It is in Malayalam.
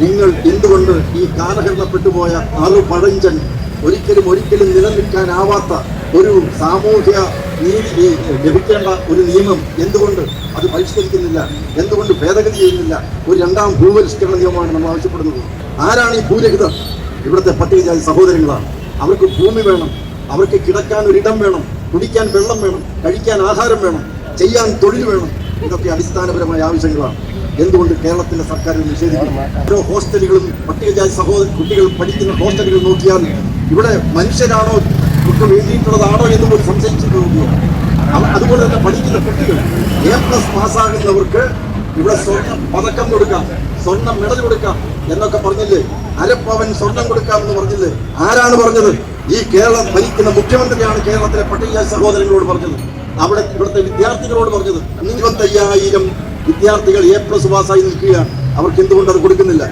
നിങ്ങൾ എന്തുകൊണ്ട് ഈ കാലഹരണപ്പെട്ടുപോയ ആറു പഴഞ്ചൻ ഒരിക്കലും ഒരിക്കലും നിലനിൽക്കാനാവാത്ത ഒരു സാമൂഹ്യ നീതി ലഭിക്കേണ്ട ഒരു നിയമം എന്തുകൊണ്ട് അത് പരിഷ്കരിക്കുന്നില്ല? എന്തുകൊണ്ട് ഭേദഗതി ചെയ്യുന്നില്ല? ഒരു രണ്ടാം ഭൂപരിഷ്കരണ നിയമമാണ് നമ്മൾ ആവശ്യപ്പെടുന്നത്. ആരാണ് ഈ ഭൂരഹിതർ? ഇവിടുത്തെ പട്ടികജാതി സഹോദരങ്ങളാണ്. അവർക്ക് ഭൂമി വേണം അവർക്ക് കിടക്കാൻ ഒരിടം വേണം കുടിക്കാൻ വെള്ളം വേണം കഴിക്കാൻ ആഹാരം വേണം ചെയ്യാൻ തൊഴിൽ വേണം. ഇതൊക്കെ അടിസ്ഥാനപരമായ ആവശ്യങ്ങളാണ്. എന്തുകൊണ്ട് കേരളത്തിലെ സർക്കാർ നിഷേധിക്കുന്നു ഓരോ ഹോസ്റ്റലുകളും പട്ടികജാതി സഹോദര കുട്ടികൾ പഠിക്കുന്ന ഹോസ്റ്റലുകൾ നോക്കിയാൽ ഇവിടെ മനുഷ്യരാണോ ഒക്കെ എഴുതിയിട്ടുള്ളതാണോ എന്ന് പോലും സംശയിച്ചിട്ട് നോക്കിയോ അവ- അതുപോലെ തന്നെ പഠിക്കുന്ന കുട്ടികൾ എ പ്ലസ് പാസ്സാകുന്നവർക്ക് ഇവിടെ സ്വർണം പതക്കം കൊടുക്കാം സ്വർണം മെഡൽ കൊടുക്കാം എന്നൊക്കെ പറഞ്ഞില്ലേ? അരപ്പവൻ സ്വർണം കൊടുക്കാമെന്ന് പറഞ്ഞില്ലേ? ആരാണ് പറഞ്ഞത്? ഈ കേരളം ഭരിക്കുന്ന മുഖ്യമന്ത്രിയാണ് കേരളത്തിലെ പട്ടികജാതി സഹോദരങ്ങളോട് പറഞ്ഞത്. അവിടെ ഇവിടുത്തെ വിദ്യാർത്ഥികളോട് പറഞ്ഞത് ഇരുപത്തയ്യായിരം വിദ്യാർത്ഥികൾ എ പ്ലസ് പാസ്സായി നിൽക്കുകയാണ്. അവർക്ക് എന്തുകൊണ്ട് അത് കൊടുക്കുന്നില്ല?